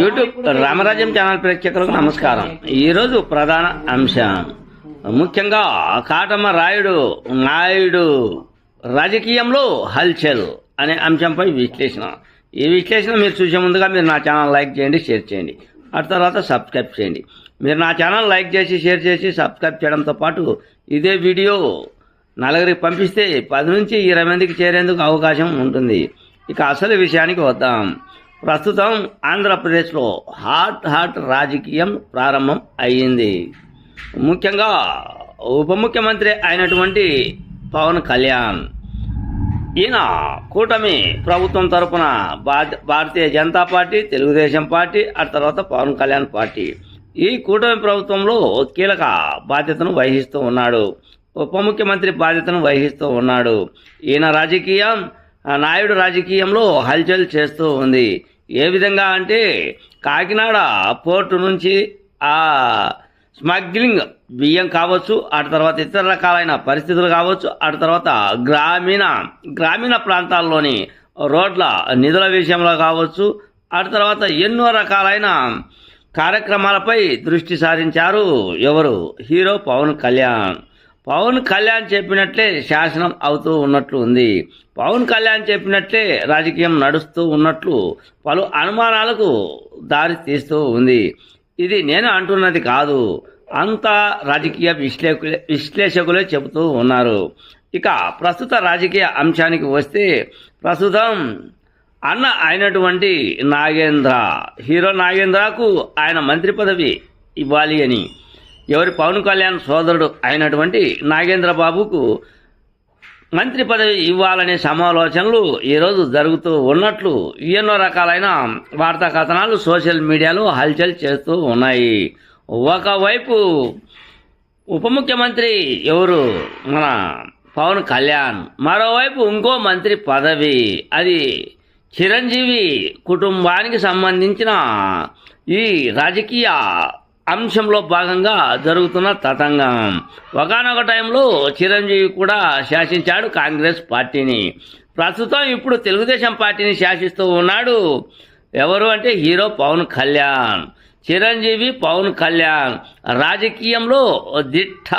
YouTube రామరాజ్యం channel ప్రేక్షకులకు నమస్కారం. ఈరోజు ప్రధాన అంశం. ముఖ్యంగా కాటమ్మ రాయుడు నాయుడు రాజకీయంలో హల్చల్ అనే అంశంపై విశ్లేషణ. ఈ విశ్లేషణ మీరు చూసే ముందుగా మీరు నా ఛానల్ లైక్ చేయండి షేర్ చేయండి. ఆ తర్వాత సబ్స్క్రైబ్ చేయండి. మీరు నా ఛానల్ లైక్ చేసి షేర్ చేసి సబ్స్క్రైబ్ చేయడంతో పాటు ఇదే వీడియో నలుగురికి పంపిస్తే పది నుంచి ఇరవై మందికి చేరేందుకు అవకాశం ఉంటుంది. ఇక అసలు విషయానికి వద్దాం. ప్రస్తుతం ఆంధ్రప్రదేశ్లో హాట్ హాట్ రాజకీయం ప్రారంభం అయ్యింది. ముఖ్యంగా ఉప ముఖ్యమంత్రి అయినటువంటి పవన్ కళ్యాణ్. ఈయన కూటమి ప్రభుత్వం తరపున భా- భారతీయ జనతా పార్టీ తెలుగుదేశం పార్టీ ఆ తర్వాత పవన్ కళ్యాణ్ పార్టీ. ఈ కూటమి ప్రభుత్వంలో కీలక బాధ్యతను వహిస్తూ ఉన్నాడు. ఉప ముఖ్యమంత్రి బాధ్యతను వహిస్తూ ఉన్నాడు. ఈయన రాజకీయం నాయుడు రాజకీయంలో హల్చల్ చేస్తూ ఉంది. ఏ విధంగా అంటే కాకినాడ పోర్టు నుంచి ఆ స్మగ్లింగ్ బియ్యం కావచ్చు ఆ తర్వాత ఇతర రకాలైన పరిస్థితులు కావచ్చు ఆ తర్వాత గ్రామీణ గ్రామీణ ప్రాంతాల్లోని రోడ్ల నిధుల విషయంలో కావచ్చు ఆ తర్వాత ఎన్నో రకాలైన కార్యక్రమాలపై దృష్టి సారించారు ఎవరు? హీరో పవన్ కళ్యాణ్. పవన్ కళ్యాణ్ చెప్పినట్లే శాసనం అవుతూ ఉన్నట్లు ఉంది. పవన్ కళ్యాణ్ చెప్పినట్లే రాజకీయం నడుస్తూ ఉన్నట్లు పలు అనుమానాలకు దారి తీస్తూ ఉంది. ఇది నేను అంటున్నది కాదు. అంతా రాజకీయ విశ్లేషకులే విశ్లేషకులే చెబుతూ ఉన్నారు. ఇక ప్రస్తుత రాజకీయ అంశానికి వస్తే ప్రస్తుతం అన్న అయినటువంటి నాగేంద్ర హీరో నాగేంద్రకు ఆయన మంత్రి పదవి ఇవ్వాలి అని ఎవరి పవన్ కళ్యాణ్ సోదరుడు అయినటువంటి నాగేంద్ర బాబుకు మంత్రి పదవి ఇవ్వాలనే సమాలోచనలు ఈరోజు జరుగుతూ ఉన్నట్లు ఎన్నో రకాలైన వార్తా కథనాలు సోషల్ మీడియాలో హల్చల్ చేస్తూ ఉన్నాయి. ఒకవైపు ఉప ముఖ్యమంత్రి ఎవరు? మన పవన్ కళ్యాణ్. మరోవైపు ఇంకో మంత్రి పదవి. అది చిరంజీవి కుటుంబానికి సంబంధించిన ఈ రాజకీయ అంశంలో భాగంగా జరుగుతున్న తతంగం. ఒకనొక టైంలో చిరంజీవి కూడా శాసించాడు కాంగ్రెస్ పార్టీని. ప్రస్తుతం ఇప్పుడు తెలుగుదేశం పార్టీని శాసిస్తూ ఉన్నాడు. ఎవరు అంటే హీరో పవన్ కళ్యాణ్. చిరంజీవి పవన్ కళ్యాణ్. రాజకీయంలో దిట్ట.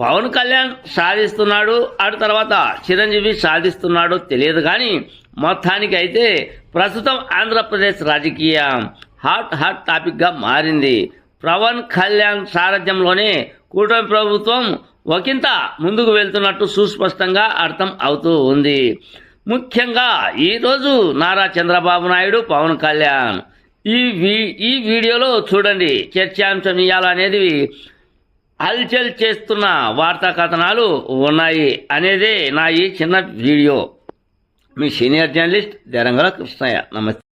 పవన్ కళ్యాణ్ సాధిస్తున్నాడు ఆ తర్వాత చిరంజీవి సాధిస్తున్నాడు తెలియదు కానీ మొత్తానికి అయితే ప్రస్తుతం ఆంధ్రప్రదేశ్ రాజకీయం హాట్ హాట్ టాపిక్గా మారింది. పవన్ కళ్యాణ్ సారథ్యంలోనే కూటమి ప్రభుత్వం ఒకంత ముందుకు వెళ్తున్నట్టు సుస్పష్టంగా అర్థం అవుతూ ఉంది. ముఖ్యంగా ఈరోజు నారా చంద్రబాబు నాయుడు పవన్ కళ్యాణ్. ఈ వీ ఈ వీడియోలో చూడండి చర్చాంశం ఇవ్వాలనేది హల్చల్ చేస్తున్న వార్తా కథనాలు ఉన్నాయి అనేదే నా ఈ చిన్న వీడియో. మీ సీనియర్ జర్నలిస్ట్ దెరంగల కృష్ణయ్య. నమస్తే.